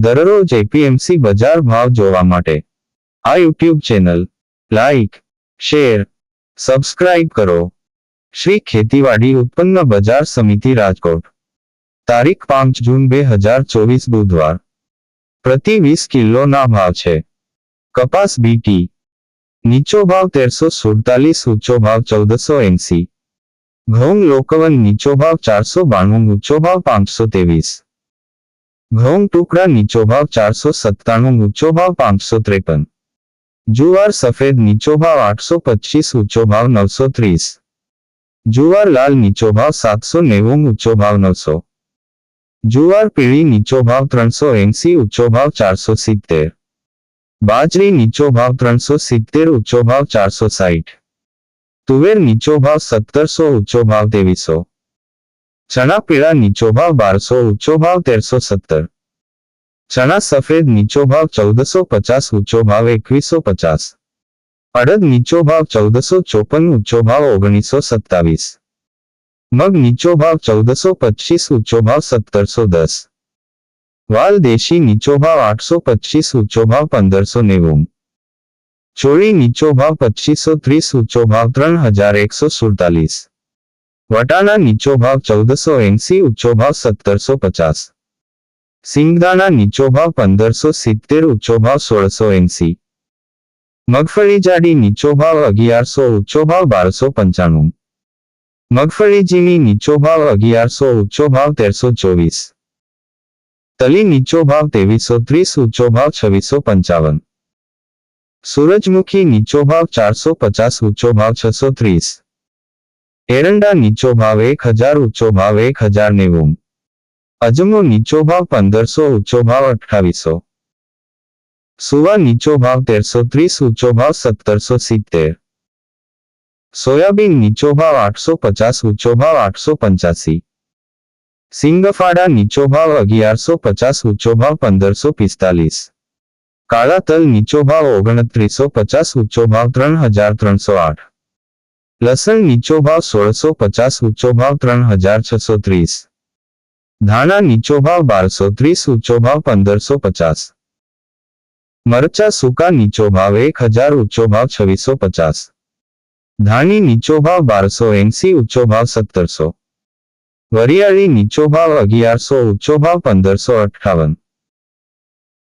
દરરોજ એપીએમસી બજાર ભાવ જોવા માટે આ YouTube channel like, share, subscribe કરો. શ્રી ખેતીવાડી ઉત્પન્ન બજાર સમિતિ રાજકોટ. તારીખ પાંચ જૂન બે હજાર ચોવીસ બુધવાર. પ્રતિ વીસ કિલોના ભાવ છે. કપાસ બીટી નીચો ભાવ તેરસો સુડતાલીસ, ઊંચો ભાવ ચૌદસો એંસી. ઘઉં લોકવન નીચો ભાવ ચારસો બાણું, ઊંચો ભાવ પાંચસો ત્રેવીસ. ઘઉં ટુકડા નીચો ભાવ ચારસો સત્તાણું, ઊંચો ભાવ પાંચસો ત્રેપન. જુવાર સફેદ નીચો ભાવ આઠસો પચીસ, ઊંચો ભાવ નવસો ત્રીસ. જુવાર લાલ નીચો ભાવ સાતસો નેવું, ઊંચો ભાવ નવસો. જુવાર પીળી નીચો ભાવ ત્રણસો એંસી, ઊંચો ભાવ ચારસો સિત્તેર. બાજરી નીચો ભાવ ત્રણસો સિત્તેર, ઊંચો ભાવ ચારસો સાઠ તુવેર નીચો ભાવ સત્તરસો, ઊંચો ભાવ ત્રેવીસો. ચણા પીળા નીચો ભાવ બારસો ઊંચો ભાવ તેરસો સત્તર ચણા સફેદ નીચો ભાવ ચૌદસો પચાસ ઊંચો ભાવ એકવીસો પચાસ અડદ નીચો ભાવ ચૌદસો ચોપન ઊંચો ભાવ ઓગણીસો સત્તાવીસ મગ નીચો ભાવ ચૌદસો પચીસ ઊંચો ભાવ સત્તરસો દસ વાલ દેશી નીચો ભાવ આઠસો પચીસ ઊંચો ભાવ પંદરસો નેવું ચોળી નીચો ભાવ પચીસો ત્રીસ ઊંચો ભાવ ત્રણ હજાર એકસો સુડતાલીસ વટાણા નીચો ભાવ ચૌદસો એંસી ઊંચો ભાવ સત્તરસો પચાસ સિંગદાણા નીચો ભાવ પંદરસો સિત્તેર ઊંચો ભાવ સોળસો એંસી મગફળી જાડી નીચો ભાવ અગિયારસો ઊંચો ભાવ બારસો પંચાણું મગફળી ઝીણી નીચો ભાવ અગિયારસો ઊંચો ભાવ તેરસો ચોવીસ તલી નીચો ભાવ ત્રેવીસો ત્રીસ ઊંચો ભાવ છવ્વીસો પંચાવન સૂરજમુખી નીચો ભાવ ચારસો પચાસ ઊંચો ભાવ છસો ત્રીસ એરંડા નીચો ભાવ એક હજાર ઊંચો ભાવ એક હજાર નેવું અજમો નીચો ભાવ પંદરસો ઊંચો ભાવ અઠ્ઠાવીસો સુવા નીચો ભાવ તેરસો ત્રીસ ઊંચો ભાવ સત્તરસો સિત્તેર સોયાબીન નીચો ભાવ આઠસો પચાસ ઊંચો ભાવ આઠસો પંચ્યાસી સિંગફાડા નીચો ભાવ અગિયારસો પચાસ ઊંચો ભાવ પંદરસો પિસ્તાલીસ કાળા તલ નીચો ભાવ ઓગણત્રીસો પચાસ ઊંચો ભાવ ત્રણ હજાર ત્રણસો આઠ લસણ નીચો ભાવ સોળસો પચાસ ઊંચો ભાવ ત્રણ હજાર છસો ત્રીસ ધાણા નીચો ભાવ બારસો ત્રીસ ઊંચો ભાવ પંદરસો પચાસ મરચા સૂકા નીચો ભાવ એક હજાર ઊંચો ભાવ છવ્વીસો પચાસ ધાણી નીચો ભાવ બારસો એંસી ઊંચો ભાવ સત્તરસો વરિયાળી નીચો ભાવ અગિયારસો ઊંચો ભાવ પંદરસો અઠ્ઠાવન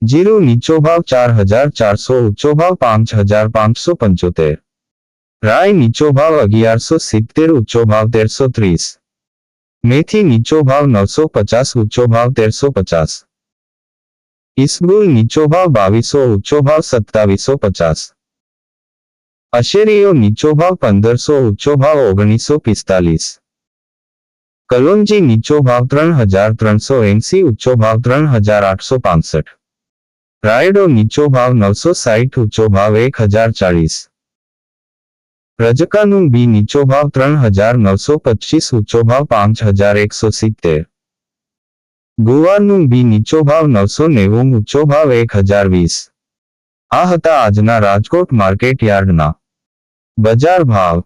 જીરું નીચો ભાવ ચાર હજાર ચારસો ઊંચો ભાવ પાંચ હજાર પાંચસો પંચોતેર રાય નીચો ભાવ અગિયારસો સિત્તેર ઊંચો ભાવ તેરસો ત્રીસ મેથી નીચો ભાવ નવસો પચાસ ઊંચો ભાવ તેરસો પચાસ ઇસબુલ નીચો ભાવ બાવીસો ઊંચો ભાવ સત્તાવીસો પચાસ અશેરીઓ નીચો ભાવ પંદરસો ઊંચો ભાવ ઓગણીસો પિસ્તાલીસ કલોંજી નીચો ભાવ ત્રણ હજાર ત્રણસો એંસી ઊંચો ભાવ ત્રણ હજાર આઠસો પાસઠ રાયડો નીચો ભાવ નવસો સાઠ ઊંચો ભાવ એક હજાર ચાળીસ રજકાનું બી નીચો ભાવ ત્રણ હજાર નવસો પચીસ, ઊંચો ભાવ પાંચ હજાર એકસો સિત્તેર. ગુવારનું બી નીચો ભાવ નવસો નેવું, ઊંચો ભાવ એક હજાર વીસ. આ હતા આજના રાજકોટ માર્કેટ યાર્ડના. બજાર ભાવ.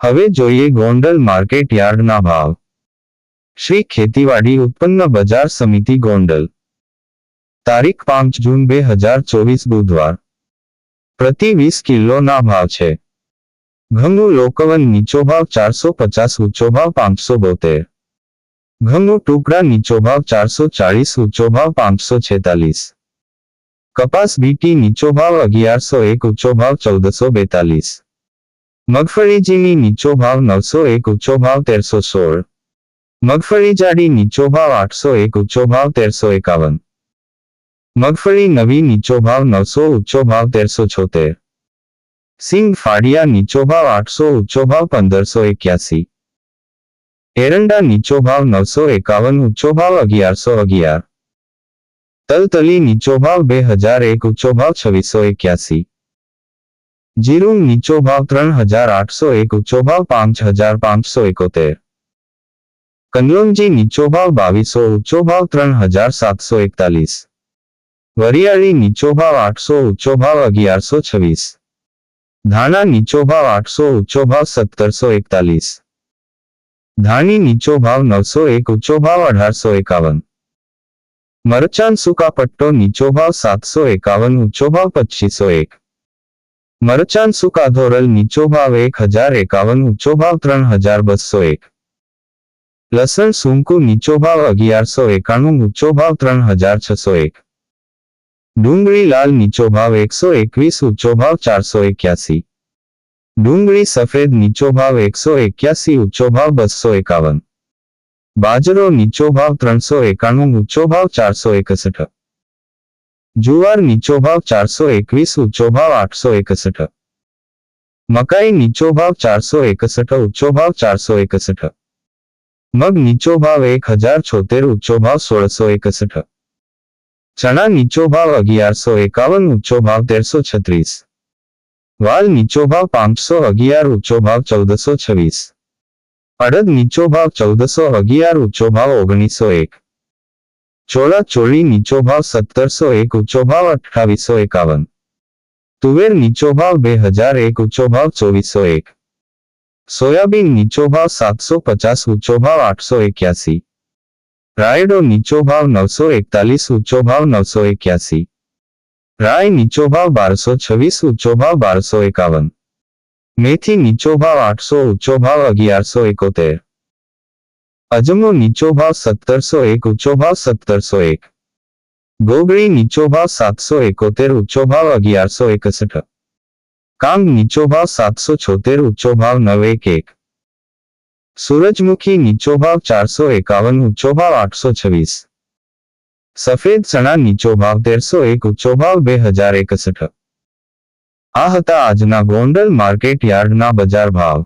હવે જોઈએ ગોંડલ માર્કેટ યાર્ડના ભાવ. શ્રી ખેતીવાડી ઉત્પન્ન બજાર સમિતિ ગોંડલ. તારીખ પાંચ જૂન બે હજાર ચોવીસ બુધવાર. પ્રતિ વીસ કિલોના ભાવ છે. ઘઉં લોકવન નીચો ભાવ ચારસો પચાસ, ઊંચો ભાવ પાંચસો બોતેર. ઘઉં ટુકડા નીચો ભાવ ચારસો ચાળીસ, ઊંચો ભાવ પાંચસો છેતાલીસ. કપાસ બીટી નીચો ભાવ અગિયારસો એક, ઊંચો ભાવ ચૌદસો બેતાલીસ. મગફળીજીની નીચો ભાવ નવસો એક, ઊંચો ભાવ તેરસો સોળ. મગફળી જાડી નીચો ભાવ આઠસો એક, ઊંચો ભાવ તેરસો એકાવન. મગફળી નવી નીચો ભાવ નવસો, ઊંચો ભાવ તેરસો છોતેર. સિંગ ફાડિયા નીચો ભાવ આઠસો ઊંચો ભાવ પંદરસો એક્યાસી એરંડા નીચો ભાવ નવસો એકાવન ઊંચો ભાવ અગિયારસો અગિયાર તલતલી નીચો ભાવ બે હજાર એક ઊંચો ભાવ છવ્વીસો એક્યાસી જીરું નીચો ભાવ ત્રણ હજાર આઠસો એક ઊંચો ભાવ પાંચ હજાર પાંચસો એકોતેર કનલોંજી નીચો ભાવ બાવીસો ઊંચો ભાવ ત્રણ હજાર સાતસો એકતાલીસ વરિયાળી નીચો ભાવ આઠસો ઊંચો ભાવ અગિયારસો છવ્વીસ ધાણા નીચો ભાવ આઠસો ઊંચો ભાવ સત્તરસો એકતાલીસ ધાણી નીચો ભાવ નવસો એક ઊંચો ભાવ અઢારસો એકાવન મરચાન સૂકા પટ્ટો નીચો ભાવ સાતસો એકાવન ઊંચો ભાવ પચીસો એક મરચાન સૂકા ધોરલ નીચો ભાવ એક હજાર એકાવન ઊંચો ભાવ ત્રણ હજાર બસો એક લસણ સૂંકું નીચો ભાવ અગિયારસો એકાણું ઊંચો ભાવ ત્રણ હજાર છસો એક ડુંગળી લાલ નીચો ભાવ એકસો એકવીસ ઊંચો ભાવ ચારસો એક્યાસી ડુંગળી સફેદ નીચો ભાવ એકસો એક્યાસી ઊંચો ભાવ બસો એકાવન બાજરો નીચો ભાવ ત્રણસો એકાણું ઊંચો ભાવ ચારસો એકસઠ જુવાર નીચો ભાવ ચારસો એકવીસ ઊંચો ભાવ આઠસો એકસઠ મકાઈ નીચો ભાવ ચારસો એકસઠ ઊંચો ભાવ ચારસો એકસઠ મગ નીચો ભાવ એક હજાર છોતેર ઊંચો ભાવ સોળસો એકસઠ ચણા નીચો ભાવ અગિયારસો એકાવન ઊંચો ભાવ તેરસો છત્રીસ વાલ નીચો ભાવ પાંચસો અગિયાર ઊંચો ભાવ ચૌદસો છવ્વીસ અડદ નીચો ભાવ ચૌદસો અગિયાર ઊંચો ભાવ ઓગણીસો એક ચોળા ચોળી નીચો ભાવ સત્તરસો એક ઊંચો ભાવ અઠ્ઠાવીસો એકાવન તુવેર નીચો ભાવ બે હજાર એક ઊંચો ભાવ ચોવીસો એક સોયાબીન નીચો ભાવ સાતસો પચાસ ઊંચો ભાવ આઠસો એક્યાસી રાયડો નીચો ભાવ નવસો એકતાલીસ, ઊંચો ભાવ નવસો એક્યાસી. રાય નીચો ભાવ બારસો છવ્વીસ, ઊંચો ભાવ બારસો એકાવન. મેથી નીચો ભાવ આઠસો, ઊંચો ભાવ અગિયારસો એકોતેર. અજમો નીચો ભાવ સત્તરસો એક, ઊંચો ભાવ સત્તરસો એક. ગોગળી નીચો ભાવ સાતસો એકોતેર, ઊંચો ભાવ અગિયારસો એકસઠ. કાંગ નીચો ભાવ સાતસો છોતેર, ઊંચો ભાવ નવ એક એક. સૂરજમુખી નીચો ભાવ ચારસો એકાવન, ઊંચો ભાવ આઠસો છવ્વીસ. સફેદ ચણા નીચો ભાવ તેરસો એક, ઊંચો ભાવ બે હજાર એકસઠ. આ હતા આજના ગોંડલ માર્કેટ યાર્ડના બજાર ભાવ.